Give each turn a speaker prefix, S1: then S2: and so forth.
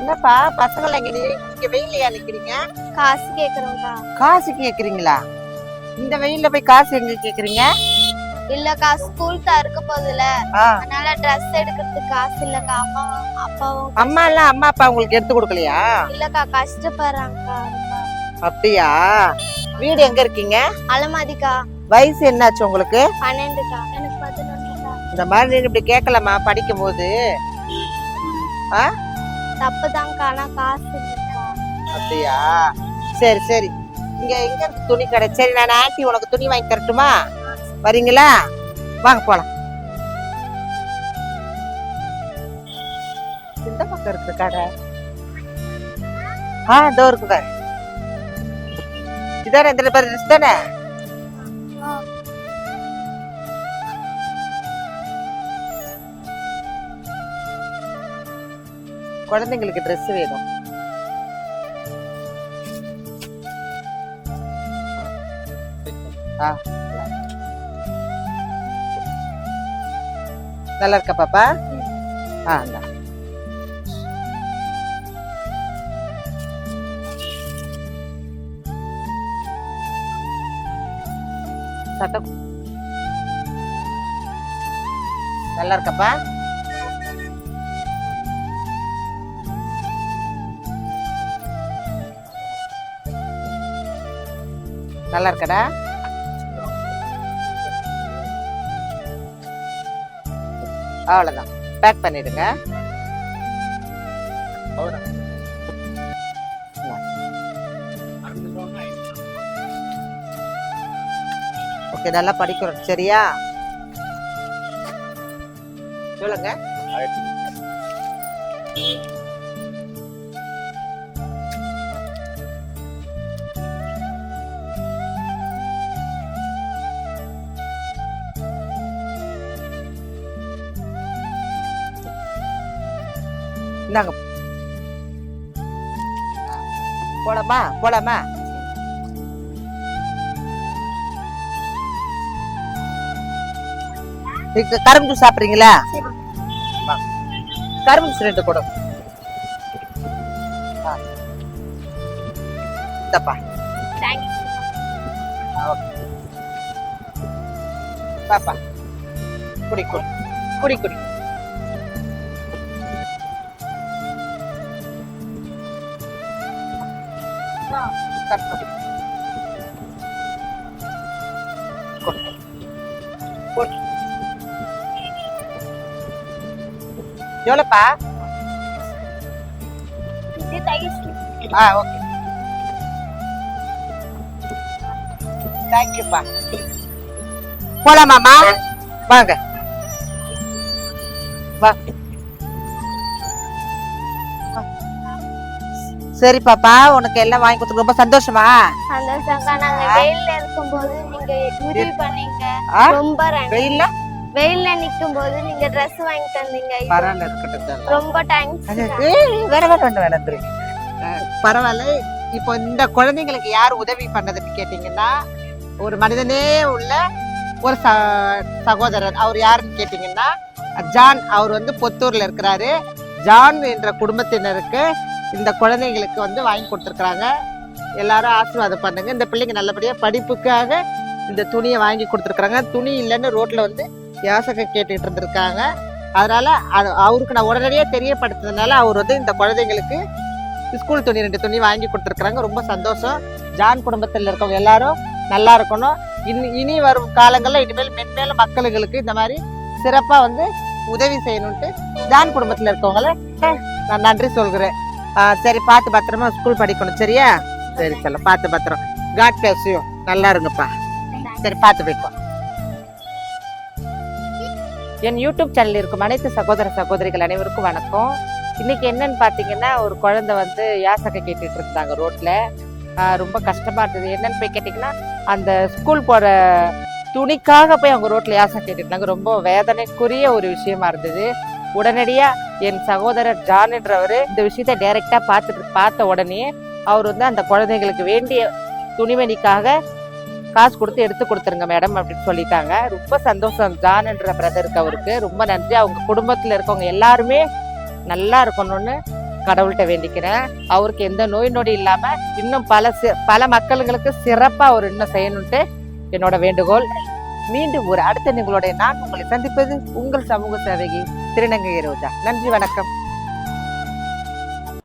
S1: என்னப்பா பசங்களை இங்க வெயிலையா நிக்கிறீங்க?
S2: காசு கேக்குறோம்க்கா.
S1: காசு கேக்குறீங்களா? இந்த வெயில்ல போய் காசு எங்க கேக்குறீங்க?
S2: இல்லக்கா ஸ்கூல் திறக்க போகுதுல
S1: ஆ,
S2: அதனால ட்ரெஸ் எடுக்கிறதுக்கு காசு இல்லக்கா அம்மா அப்பாவும்
S1: அம்மா எல்லாம் அம்மா அப்பா உங்களுக்கு எடுத்து கொடுக்கலையா?
S2: இல்லக்கா கஷ்டப்படுறாங்கக்கா.
S1: அப்படியா? வீடு எங்க இருக்கீங்க?
S2: அலமாதிக்கா
S1: வயசு என்னாச்சு உங்களுக்கு?
S2: பன்னெண்டுக்கா. எனக்கு பதினொன்றுக்கா.
S1: இந்த மாதிரி நீங்க இப்படி கேட்கலாமா படிக்கும் போது
S2: தப்பு தான்க்கா ஆனால் காசு
S1: அப்படியா? சரி சரி. இங்க எங்க இருக்கு துணி கடை. சரி நான் ஆண்டி உனக்கு துணி வாங்கி தரட்டுமா? வரீங்களா? வாங்க போலாம். இந்த பக்கம் இருக்கு கடை. ஆ இதோ இருக்கு பாரு. இதானே இந்த பாரு தானே? குழந்தைங்களுக்கு Dress வேணும் ஆ நல்லா இருக்கா பாப்பா ஆ இந்தா. சட்டம் நல்லா இருக்கப்பா நல்லா இருக்கடா அவ்வளோதான் பேக் பண்ணிடுங்க. ஓகே நல்லா படிக்கிறோம் சரியா? சொல்லுங்க. இந்தாங்க போலாமா? போலாமா? கரும்பு ஜூஸ் சாப்பிட்றீங்களா? கரும்பு ஜூஸ் ரெண்டு கூட. இந்தப்பா. பாப்பா. குடி குடி. குடி குடி. எவ்வளோப்பா
S2: இது தைஸ்
S1: ஆ ஓகே தேங்க்யூப்பா போலாமாம்மா வாங்க வா வா. சரி பாப்பா உனக்கு எல்லாம் வாங்கி கொடுத்து ரொம்ப சந்தோஷமா?
S2: சந்தோஷம்க்கா. நாங்க வெயில்ல இருக்கும்போது நீங்க உதவி பண்ணீங்க? ரொம்ப.
S1: வெயில்ல?
S2: வெயில்ல நிக்கும் போது நீங்க Dress வாங்கி தந்தீங்க.
S1: பரவாயில்ல இருக்கட்டும்
S2: ரொம்ப தேங்க்ஸ்
S1: வேற வேற வேண்டாம் வேணாம் பரவாயில்ல. இப்போ இந்த குழந்தைங்களுக்கு யார் உதவி பண்ணதுன்னு கேட்டீங்கன்னா ஒரு மனிதனே உள்ள ஒரு ச சகோதரர். அவர் யாருன்னு கேட்டீங்கன்னா ஜான். அவர் வந்து பொத்தூர்ல இருக்கிறாரு. ஜான் என்ற குடும்பத்தினருக்கு இந்த குழந்தைங்களுக்கு வந்து வாங்கி கொடுத்துருக்குறாங்க. எல்லாரும் ஆசீர்வாதம் பண்ணுங்க. இந்த பிள்ளைங்க நல்லபடியாக படிப்புக்காக இந்த துணியை வாங்கி கொடுத்துருக்குறாங்க. துணி இல்லைன்னு ரோட்டில் வந்து யாசக கேட்டுக்கிட்டு இருந்திருக்காங்க. அதனால அது அவருக்கு நான் உடனடியாக தெரியப்படுத்துறதுனால அவர் வந்து இந்த குழந்தைங்களுக்கு ஸ்கூல் துணி ரெண்டு துணி வாங்கி கொடுத்துருக்குறாங்க. ரொம்ப சந்தோஷம். ஜான் குடும்பத்தில் இருக்கவங்க எல்லாரும் நல்லா இருக்கணும். இனி இனி வரும் காலங்களில் இனிமேல் மென்மேலும் மக்களுங்களுக்கு இந்த மாதிரி சிறப்பாக வந்து உதவி செய்யணும்ட்டு ஜான் குடும்பத்தில் இருக்கவங்கள நான் நன்றி சொல்கிறேன். சரி பார்த்து பத்திரமா ஸ்கூல் படிக்கணும் சரியா? சரி சொல்ல பார்த்து பத்திரம். காட் பேசியும் நல்லா இருங்கப்பா. சரி பார்த்து போய்க்கோ. என் யூடியூப் சேனல் இருக்கும் அனைத்து சகோதர சகோதரிகள் அனைவருக்கும் வணக்கம். இன்னைக்கு என்னன்னு பார்த்தீங்கன்னா ஒரு குழந்தை வந்து யாசகை கேட்டுட்டு இருந்தாங்க ரோட்டில் ரொம்ப கஷ்டமாக இருந்தது. என்னன்னு போய் கேட்டிங்கன்னா அந்த ஸ்கூல் போகிற துணிக்காக போய் அவங்க ரோட்டில் யாசகம் கேட்டுட்டு இருந்தாங்க. ரொம்ப வேதனைக்குரிய ஒரு விஷயமா இருந்தது. உடனடியா என் சகோதரர் ஜான் என்றவர் இந்த விஷயத்தை டைரக்டா பார்த்துட்டு பார்த்த உடனே அவர் வந்து அந்த குழந்தைங்களுக்கு வேண்டிய துணிமணிக்காக காசு கொடுத்து எடுத்து கொடுத்துருங்க மேடம் அப்படின்னு சொல்லிட்டாங்க. ரொம்ப சந்தோஷம் ஜான் என்ற பிரதருக்கு அவருக்கு. ரொம்ப நன்றி. அவங்க குடும்பத்தில் இருக்கவங்க எல்லாருமே நல்லா இருக்கணும்னு கடவுள்கிட்ட வேண்டிக்கிறேன். அவருக்கு எந்த நோய் நொடி இல்லாம இன்னும் பல சி- பல மக்களுங்களுக்கு சிறப்பாக அவர் இன்னும் செய்யணும்ட்டு என்னோட வேண்டுகோள். மீண்டும் ஒரு அடுத்த நிகழ்வுடைய நான் உங்களை சந்திப்பது உங்கள் சமூக சேவகி. திருநங்கை ரோஜா. நன்றி வணக்கம்.